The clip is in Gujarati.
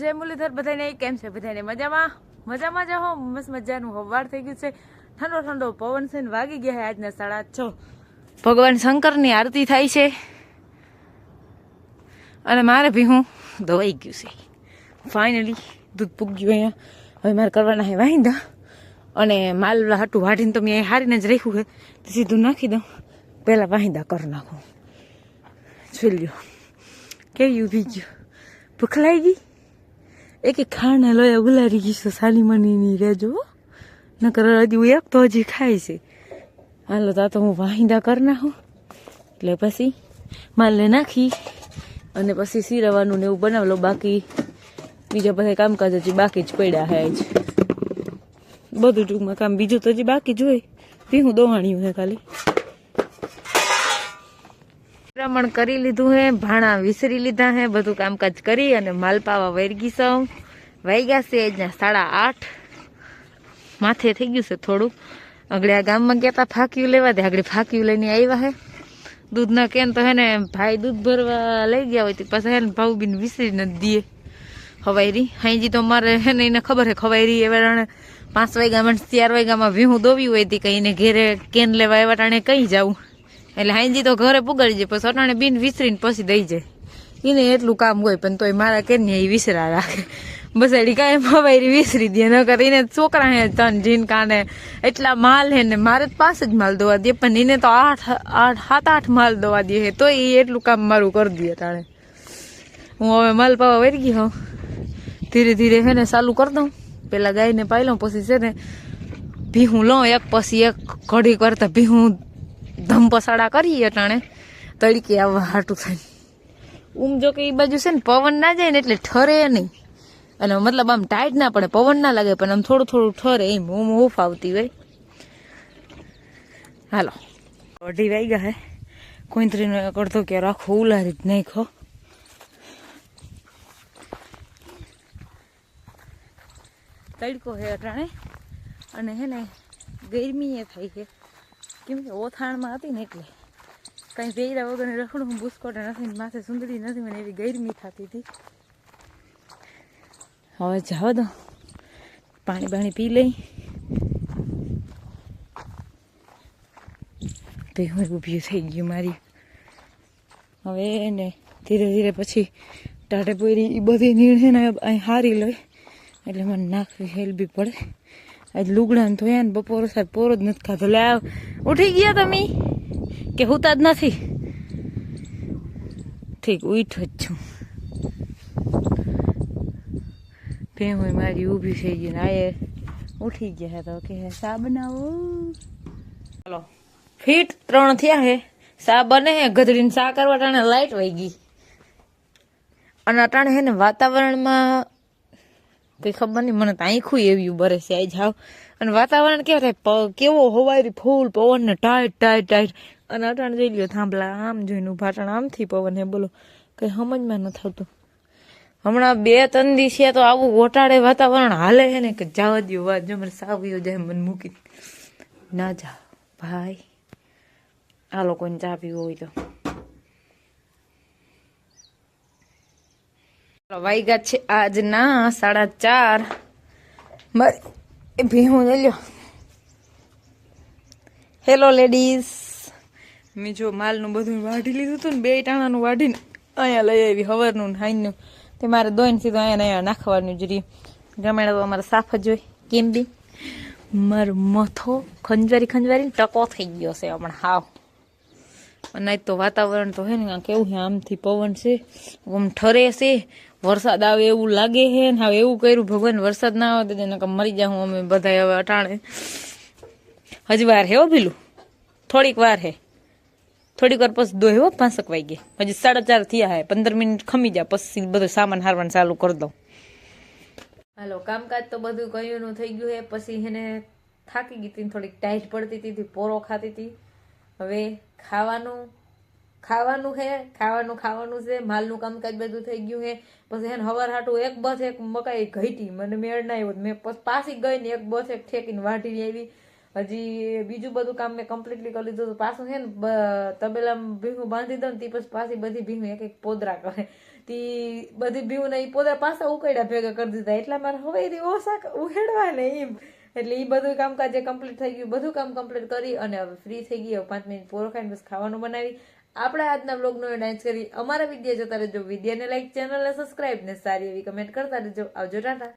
જય મુરલીધર બધાને કેમ છે? બધાને મજામાં? મજામાં જ હો, મસ્ત મજાનું હવાર થઈ ગયું છે. ઠંડો ઠંડો પવન છે વાગી ગયા આજના સાડા છ. ભગવાન શંકરની આરતી થાય છે. અને મારે બી હું દવાઈ ગયું છે. ફાઇનલી દૂધ પૂગ્યું અહીંયા. હવે મારે કરવાના હે વાંધા અને માલ હાટું વાઢીને તો મેં હારીને જ રાખ્યું છે. સીધું નાખી દઉં. પહેલાં વાંધા કરી નાખું. જોઈ લ્યો. કેવી ઊભી ગયું. ભૂખ લાગી? ગઈ એક ખાના લોયા ઉલારી ગઈ છે સાની મનીની રેજો નકર હજી એક તો હજી ખાય છે. હાલો, તા તો હું વાહિંદા કરી નાખું. એટલે પછી માલને નાખી અને પછી સિરવાનું ને એવું બનાવલો બાકી બીજા બધા કામકાજ હજી બાકી જ પડ્યા હે જ બધું ટૂંકમાં કામ બીજું તો હજી બાકી જ હોય. ભીહું દોવાણ્યું હે ખાલી. ભ્રમણ કરી લીધું હે, ભાણા વિસરી લીધા હે, બધું કામકાજ કરી અને માલપાવા વૈરગી સૌ. વૈગ્યા છે આજના સાડા આઠ. માથે થઈ ગયું છે થોડું. આગળ આ ગામમાં ગયા તા, ફાંક્યું લેવા દે. આગળ ફાંક્યું લઈને આવ્યા હે. દૂધના કેન તો હે ને ભાઈ દૂધ ભરવા લઈ ગયા હોય તે પાછા હે ને ભાવ બીન વિસરી નથી દે ખવાયરી. હાઈજી તો મારે હે ને એને ખબર હે, ખવાયરી એવા ટાણે પાંચ વાગ્યામાં મને ચાર વાગ્યામાં વીહું દોવી હોય તી કંઈને ઘેરે કેન લેવા એવા ટાણે કંઈ જાવું એટલે હાઈજી તો ઘરે પુગાડી જાય પછી અટાણે બીન વિસરીને પછી દઈ જાય. એને એટલું કામ હોય, પણ તોય મારા કે ને એ વિસરા રાખે. બસ એડી કાંઈ મવાયરી વિસરી દે, ન એને છોકરા હે તન જીન, કાને એટલા માલ હે ને, મારે પાસે જ માલ દોવા દે, પણ એને તો આઠ આઠ, સાત, આઠ માલ દોવા દે હે તો એ એટલું કામ મારું કરી દે તાણે હું હવે માલ પાવા વરી ગઈ હોઉં. ધીરે ધીરે હે ને ચાલુ કરી દઉં. પેલા ગાયને પાઈ લઉં પછી છે ને ભીહું લઉં, એક પછી એક ઘડી કરતા ભીહું ધમ પસાડા કરીએ અટાણે તડકે આવવા હાટું થાય. ઉમ જો કે એ બાજુ છે ને પવન ના જાય ને એટલે ઠરે નહીં. અને મતલબ આમ ટાઈટ ના પડે, પવન ના લાગે, પણ આમ થોડું થોડું ઠરે, એમ હું હૂફ આવતી હોય. હાલો. અઢી વાગ્યા હે. કોઈત્રીનો કરતો કે રાખો ઉલારી જ નહીં ખો તડકો હે અટાણે. અને હે ને ગરમી એ થાય છે. કેમ કે ઓથાણમાં હતી ને એટલે. કાંઈ પહેર્યા વગરને રખડું હું નથી માથે સુંદરી નથી મને એવી ગરમી થતી હતી. હવે જાવ દો પાણી બાણી પી લઈ. હું ઊભી થઈ ગયું મારી. હવે ને ધીરે ધીરે પછી ટાટે પોરી એ બધી નીણે ને અહીં હારી લઈ. એટલે મને નાખવી હેલબી પડે. આજ લુગડા ને ધોયા ને બપોર સાહેબ પોરો જ નથી ખાધો. લે ઉઠી ગયા તમે? કે હુતા જ નથી? ઠીક ઉઠો જ છું. ભે હોય મારી ઊભી થઈ ગઈ ને આયે. ઉઠી ગયા તો કે સા બનાવો? ચાલો ફીટ ત્રણ થયા હે. સા બને હે? ગધડીને સા કરવા ટાણે લાઈટ વહી ગઈ? અને અટાણે હે ને વાતાવરણમાં કઈ ખબર નહીં, મને તો આંખું એવું બરે છે આઈ જાવ અને વાતાવરણ કેવું થાય કેવો હવારી ફૂલ પવન ને ટાઈટ ટાઈટ ટાઈટ અને અટાણ જોઈ લ્યો, થાંભલા આમ જોઈને ભાટણ આમથી પવન હે, બોલો. કઈ સમજમાં ન થતું. હમણાં બે ત્રણ દિવસે તો આવું ગોટાળે વાતાવરણ હાલે છે ને, કે જવા દો વાત જો મને સાવ્યો જાય, મને મૂકી ના જા, ભાઈ. આ લોકોને ચા પીવો હોય તો. વાગ્યા છે આજના સાડા ચાર. ભીહું લ્યો. હેલો લેડીઝ મેં જો માલનું બધું વાઢી લીધું હતું ને, બે ટાણાનું વાઢીને અહીંયા લઈ આવી હવરનું હાઈનું તે મારે દોઈને સીધું અહીંયા અહીંયા નાખવાનું જ રહ્યું. ગમેડા તો અમારે સાફ જ હોય. કેમ બી? મારો મથો ખંજવારી ખંજવારી ટકો થઈ ગયો છે હમણાં હાવ. અને તો વાતાવરણ તો હે ને કેવું છે, આમથી પવન છે, આમ ઠરે છે. વરસાદ આવે એવું લાગે છે ને હવે એવું કર્યું, ભગવાન વરસાદ ના આવે તો તેને મરી જાઉં અમે બધા હવે અટાણે. હજી વાર હે પેલું થોડીક વાર હે. થોડીક વાર પછી દોહ્યો પાંસક વાગે. હજી સાડા ચાર થયા હે. પંદર મિનિટ ખમી જાય પછી બધો સામાન હારવાનું ચાલુ કરી દઉં. હાલો, કામકાજ તો બધું કયુંનું થઈ ગયું હે. પછી એને થાકી ગઈ હતી થોડીક ટાઈટ પડતી હતી પોરો ખાતી હતી હવે ખાવાનું ખાવાનું છે ખાવાનું ખાવાનું છે, માલનું કામકાજ બધું થઈ ગયું છે પછી એને હવાર હાટું એક બસ એક મકાઈ ઘટી, મને મેળ ના આવ્યો. મેં પાછી ગઈ ને એક બસ એક ઠેકીને વાઢીને આવી. હજી બીજું બધું કામ મેં કમ્પ્લીટલી કરી લીધું પાછું છે ને તબેલામાં ભીંગું બાંધી દઉં તે પછી પાછી બધી ભીંગું એક એક પોદરા કરે. તી બધી ને એ પોદરા પાછા ઉકેડ્યા ભેગા કરી દીધા. એટલા મારે હવે ઓછા ઉહેડવા ને એમ. એટલે એ બધું કામકાજ કમ્પ્લીટ થઈ ગયું. બધું કામ કમ્પ્લીટ કરી અને હવે ફ્રી થઈ ગઈ. પાંચ મિનિટ પૂરો ખાઈને બસ ખાવાનું બનાવી. આપણે આજના બ્લોગનો ડાન્સ કરી અમારા વીડિયો જોતા રહેજો. વિડીયોને લાઈક ચેનલને સબસ્ક્રાઈબ ને સારી એવી કમેન્ટ કરતા રહેજો. આવજો, ટાટા.